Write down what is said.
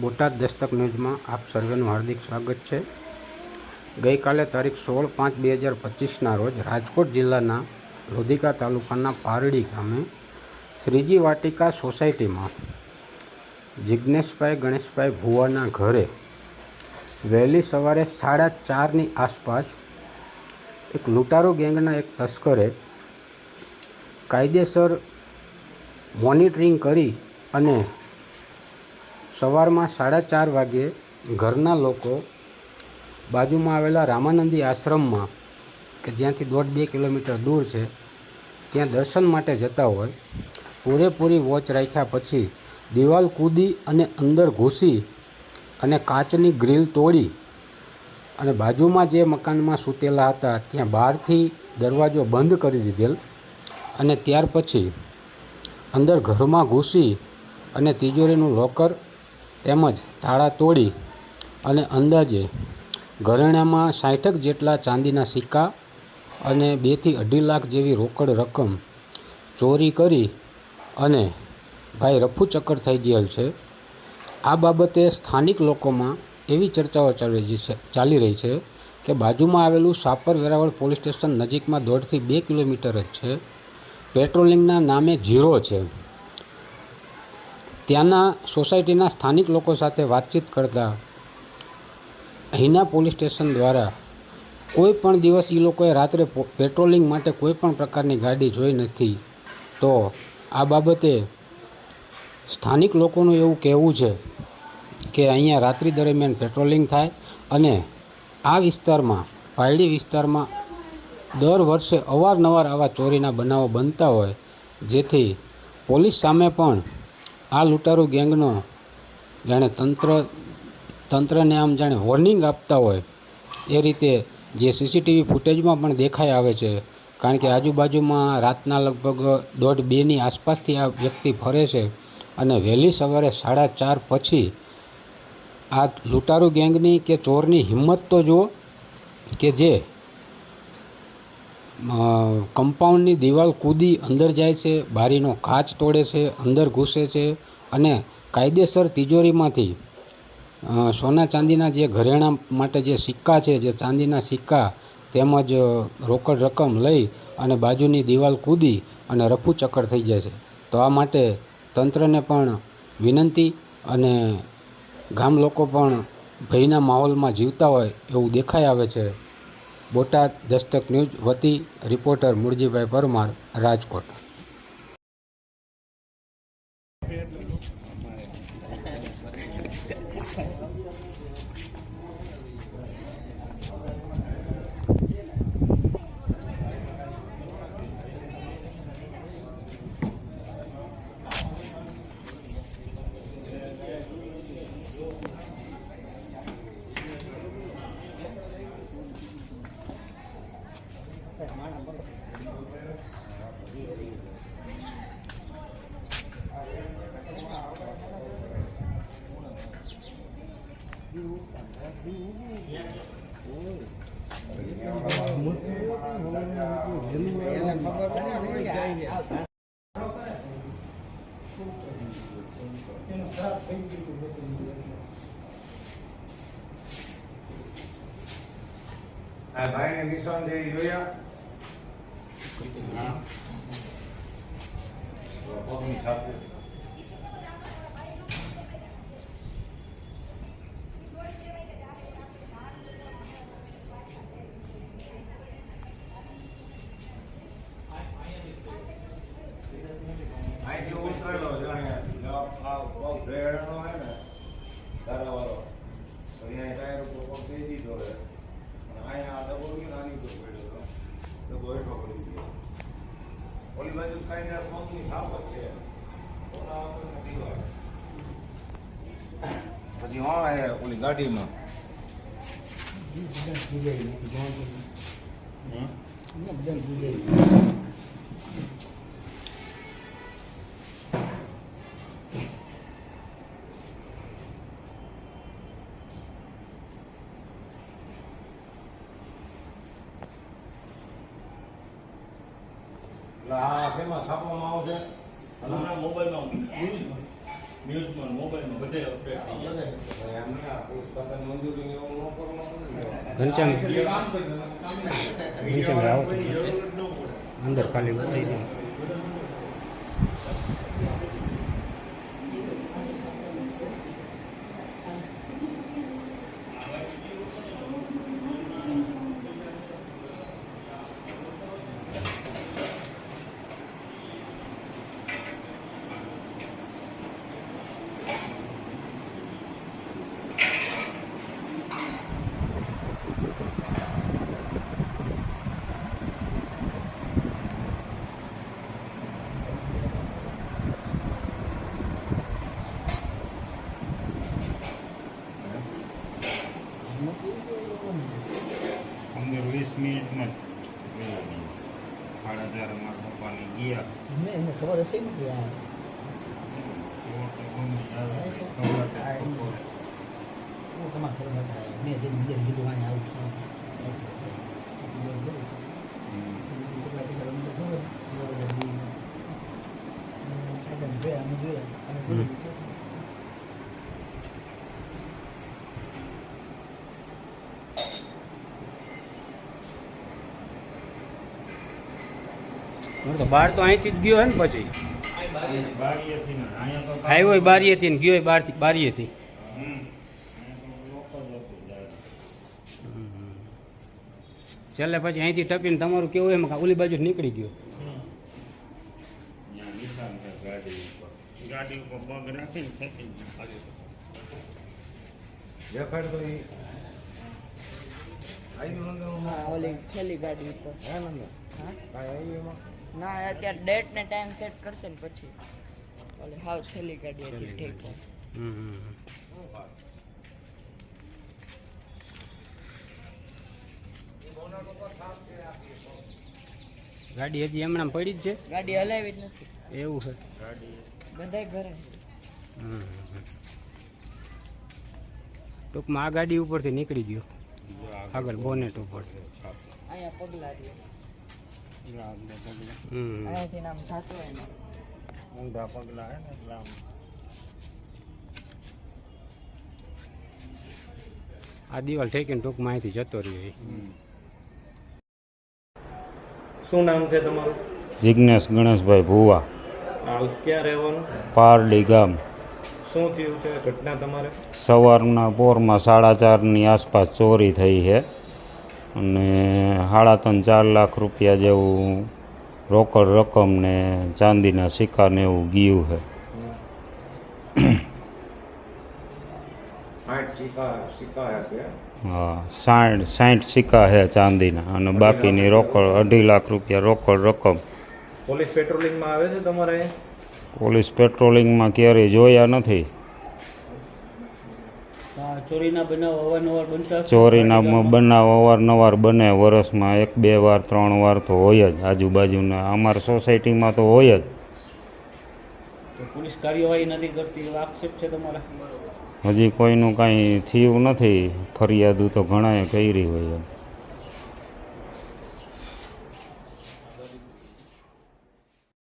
બોટાદ દસ્તક ન્યૂઝમાં આપ સર્વેનું હાર્દિક સ્વાગત છે. ગઈકાલે તારીખ સોળ પાંચ બે હજાર પચીસના રોજ રાજકોટ જિલ્લાના લોધિકા તાલુકાના પારડી ગામે શ્રીજી વાટિકા સોસાયટીમાં જિજ્ઞેશભાઈ ગણેશભાઈ ભુવાના ઘરે વહેલી સવારે સાડા ચારની આસપાસ એક લૂંટારો ગેંગના એક તસ્કરે કાયદેસર મોનિટરિંગ કરી અને સવારમાં સાડા ચાર વાગ્યે ઘરના લોકો બાજુમાં આવેલા રામાનંદી આશ્રમમાં, કે જ્યાંથી દોઢ બે કિલોમીટર દૂર છે, ત્યાં દર્શન માટે જતા હોય, પૂરેપૂરી વોચ રાખ્યા પછી દિવાલ કૂદી અને અંદર ઘૂસી અને કાચની ગ્રીલ તોડી અને બાજુમાં જે મકાનમાં સૂતેલા હતા, ત્યાં બહારથી દરવાજો બંધ કરી દીધેલ અને ત્યાર પછી અંદર ઘરમાં ઘૂસી અને તિજોરીનું લોકર તેમજ તાળા તોડી અને અંદાજે ઘરેણામાં સાઠક જેટલા ચાંદીના સિક્કા અને બેથી અઢી લાખ જેવી રોકડ રકમ ચોરી કરી અને ભાઈ રફુ ચક્કર થઈ ગયેલ છે. આ બાબતે સ્થાનિક લોકોમાં એવી ચર્ચાઓ ચાલી રહી છે, ચાલી રહી છે કે બાજુમાં આવેલું સાપર વેરાવળ પોલીસ સ્ટેશન નજીકમાં દોઢથી બે કિલોમીટર જ છે. પેટ્રોલિંગના નામે ઝીરો છે. ત્યાંના સોસાયટીના સ્થાનિક લોકો સાથે વાતચીત કરતાં અહીંના પોલીસ સ્ટેશન દ્વારા કોઈ પણ દિવસ એ લોકોએ રાત્રે પેટ્રોલિંગ માટે કોઈ પણ પ્રકારની ગાડી જોઈ નથી. તો આ બાબતે સ્થાનિક લોકોનું એવું કહેવું છે કે અહીંયા રાત્રિ દરમિયાન પેટ્રોલિંગ થાય અને આ વિસ્તારમાં, પાયડી વિસ્તારમાં દર વર્ષે અવારનવાર આવા ચોરીના બનાવો બનતા હોય, જેથી પોલીસ સામે પણ આ લૂંટારૂ ગેંગનો. જાણે તંત્ર, તંત્રને આમ જાણે વોર્નિંગ આપતા હોય. એ રીતે જે સીસીટીવી ફૂટેજમાં પણ દેખાઈ આવે છે. કારણ કે આજુબાજુમાં રાતના લગભગ દોઢ બેની આસપાસથી આ વ્યક્તિ ફરે છે. અને વહેલી સવારે સાડા ચાર પછી આ લૂંટારૂ ગેંગની કે ચોરની હિંમત તો જુઓ કે જે કમ્પાઉન્ડની દિવાલ કૂદી, અંદર જાય છે, બારીનો કાચ તોડે છે, અંદર ઘૂસે છે અને કાયદેસર તિજોરીમાંથી સોના ચાંદીના જે ઘરેણાં માટે જે સિક્કા છે, જે ચાંદીના સિક્કા તેમજ રોકડ રકમ લઈ અને બાજુની દિવાલ કૂદી અને રફુ ચક્કર થઈ જાય છે. તો આ માટે તંત્રને પણ વિનંતી અને ગામ લોકો પણ ભયના માહોલમાં જીવતા હોય એવું દેખાઈ આવે છે. બોટાદ દસ્તક ન્યૂઝ વતી રિપોર્ટર મુરજીભાઈ પરમાર રાજકોટ. આ ભાઈને નિશાન જે જોયા પગની છાપું અહીંથી ઉતરેલો છે અહીંયા આ પગ ભેળનો હે ને દાદાવાળો તો અહીંયા ટાયર ઉપર પગ દઈ દીધો હે અને અહીંયા ડબો ગયો નાની ઉપર પડ્યો હેઠો પડી ગયો પગની છાપ છે ઓલા દીવાલ. પછી હા એ ઓલી ગાડીમાં હમ? એટલે આ શેમાં છાપવામાં આવશે હમણાં મોબાઈલમાં જોયું જ હોય. ન્યૂઝમાં મોબાઈલમાં બધે અપડેટ થઈ જાય એમને આ પુસ્તકની મંજૂરી એવું ન કરવાનું ને. ઘનશ્યામ એ કામ કરે ઘનશ્યામ આવો તો. જરૂર જ ન પડે અંદર ખાલી બતાવી દઉં 我的身体 તો બહાર તો અહીંથી જ ગયો હે ને પછી? આવ્યો બારીએથી ને ગયો બારથી બારીએથી. છેલ્લે પછી અહીંથી ટપીને તમારું કેવું એમ ઓલી બાજુ નીકળી ગયો. ગાડી ઉપર. ગાડી ઉપર. પગ રાખીને દેખાડ તો છેલ્લી ગાડી ઉપર હે ના અત્યારે ડેટ ને ટાઈમ સેટ કરશે ને પછી. ઓલે હાવ છેલ્લી ગાડી હતી ઠીક. ગાડી. ગાડી હજી એમણામ પડી જ છે? ગાડી હલાવી જ નથી. એવું છે. ગાડી. બધાય ઘરે. હમ. ટૂંકમાં આ ગાડી ઉપરથી નીકળી ગયો. આગળ બોનેટ ઉપર. અહીંયા પગલા રહ્યો આગળ પગલા અહીંયાથી આમ જાતો હોય ને. ઊંધા પગલા હે ને એટલે આમ. આ દિવાલ ઠેકીને ટૂંક માહિતી જતો રહ્યો શું નામ છે તમારું? જિજ્ઞેશ ગણેશભાઈ ભુવા. ક્યાં રહેવાનું? પારડી ગામ. શું થયું છે ઘટના તમારે? સવારના પોરમાં સાડા ચારની આસપાસ ચોરી થઈ છે. અને સાડા ત્રણ ચાર લાખ રૂપિયા જેવું રોકડ રકમ ને ચાંદીના સિક્કા ને એવું ગયું છે. હા સાઠ સાઠ સિક્કા છે ચાંદીના અને બાકીની રોકડ અઢી લાખ રૂપિયા રોકડ રકમ. પોલીસ પેટ્રોલિંગમાં આવે છે તમારે? પોલીસ પેટ્રોલિંગમાં ક્યારેય જોયા નથી. ચોરીના બનાવ અવારનવાર બનતા ચોરીના બનાવ અવારનવાર બને વર્ષમાં એક બે વાર ત્રણ વાર તો હોય જ આજુબાજુના. અમારા સોસાયટીમાં તો હોય જ. પોલીસ કાર્યવાહી નથી કરતી આક્ષેપ છે તમારા? હજી કોઈનું કાંઈ થયું નથી. ફરિયાદો તો ઘણાએ કરી હોય એમ.